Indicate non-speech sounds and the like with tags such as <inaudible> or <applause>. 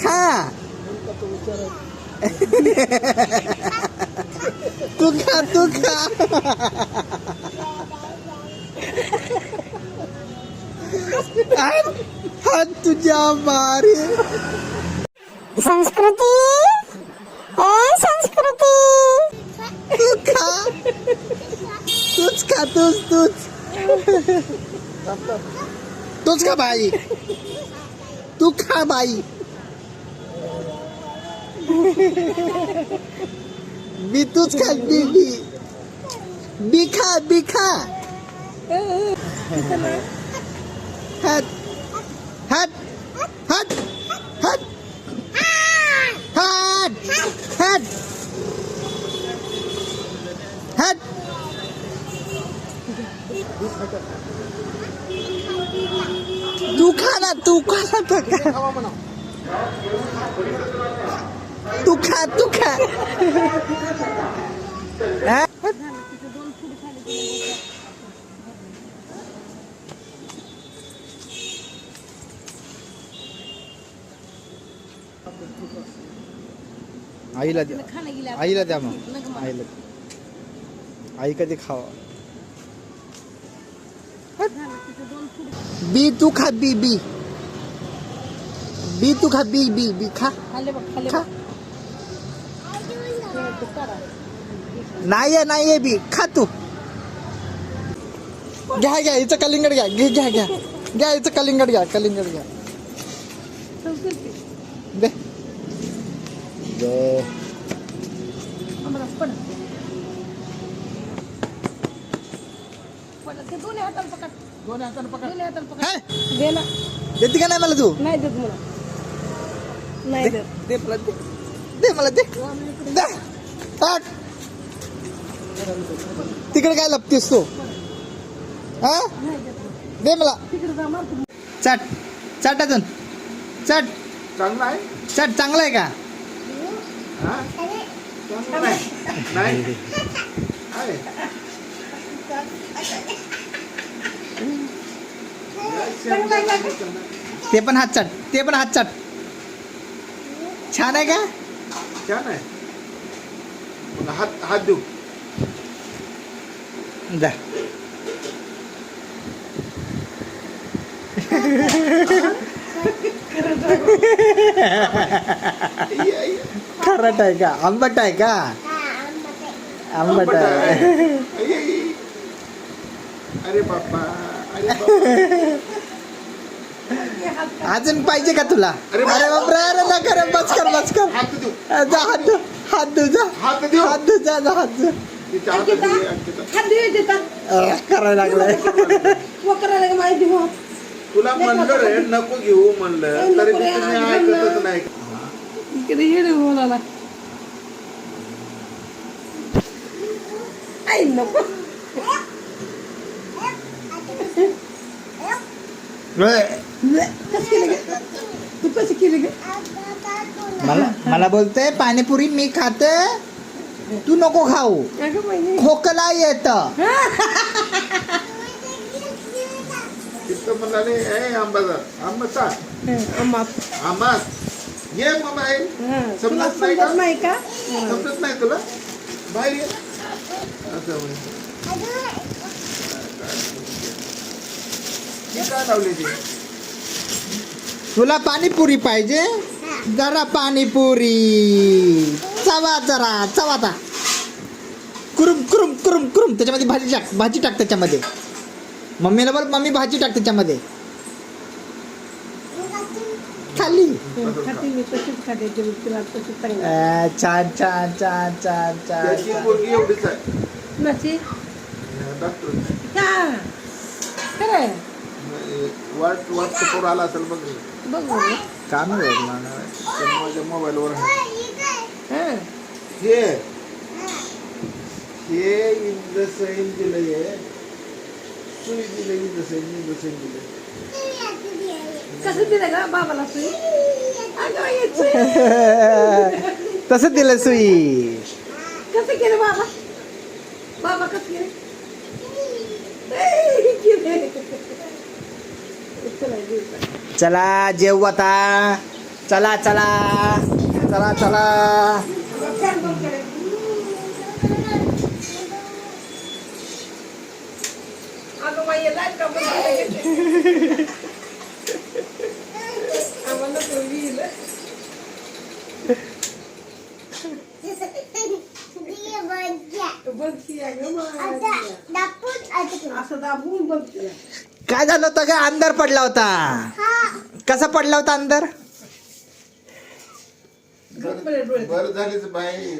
खा तू खा तू खा हात हात तुझ्या मारे संस्कृती ए संस्कृती तू खा तूच खा तूच तूच तूच खा बाई तू खा बाई बी तूच खा बी बी बी खा बी खा हात हात हात हात हात हात हात तू खा ना तू खा ना तू खा तू खा तू खा हा? आईला द्या आईला द्या मग आईला द्या. आई कधी खावा बी तू खा बी बी. बी तू खा बी बी बी. खा. खा. नाही आहे नाही आहे बी. खा तू. घ्या घ्या हिचं कलिंगड घ्या. घे घ्या घ्या. घ्या हिचं कलिंगड घ्या कलिंगड घ्या. दे. दे हे? दे ना. देते का नाही मला तू? नाही देत मला. नाही देत. दे मला दे. दे मला दे. दे. टाक. तिकडे काय लपतेस तू? हा? दे मला. चट. चट अजून. चट. चांगला आहे? चट चांगला आहे का? हा? चांगला नाही? नाही आहे. ते पण हात चट ते पण हात चट छान आहे का? छान आहे. हात हात देऊ. जा. खरट आहे का? आंबट आहे का? आंबट आहे. अरे बाप्पा अरे अजून पाहिजे का तुला? अरे बापरे अरे ना कर बस कर बस कर. हात देऊ. जा हात हात जा. हात देऊ. हात जा जा हात तिच्या हातात अंकिता. देऊ करायला लागलाय. हो तुला म्हणलं रे नको घेऊ म्हणलं. तरी ते तुम्ही ऐकतच नाही. येडे बोलायला आई नको कस केलं ग तू कशी केली ग मला मला बोलते पाणीपुरी मी खाते तू नको खाऊ. खोकला येत. तिथं म्हणाले ए आंबादार आंबा चा. अम्मा आंबा ये मग बाहेर तुला समजत नाही का? समजत नाही का? समजत नाही तुला? बाहेर ये. असं काय लावली ती? तुला पाणीपुरी पाहिजे? जरा पाणीपुरी. चवा जरा चवाता कुरुम कुरुम कुरुम कुरुम. त्याच्यामध्ये भाजी टाक भाजी टाक त्याच्यामध्ये. मम्मीला बोल मम्मी भाजी टाक त्याच्यामध्ये. खाली छान छान छान छान छान आला असेल बघ. बघ. काम आहे माझ्या मोबाईलवर हं. हे. हे इंद्रसैन दिलंय. सुई दिलं इंद्रसैन इंद्रसैन दिलं कसं दिलं का बाबाला सुई. <laughs> तसं दिलं सुई. कसं केलं बाबा? बाबा कसं केलं? चला जेव आता. चला चला. चला चला. असं दाबून केलं. काय झालं होतं का अंधार पडला होता. कसा पडला होता अंधार? गप्प रे डोळे. बरं झालीच बाई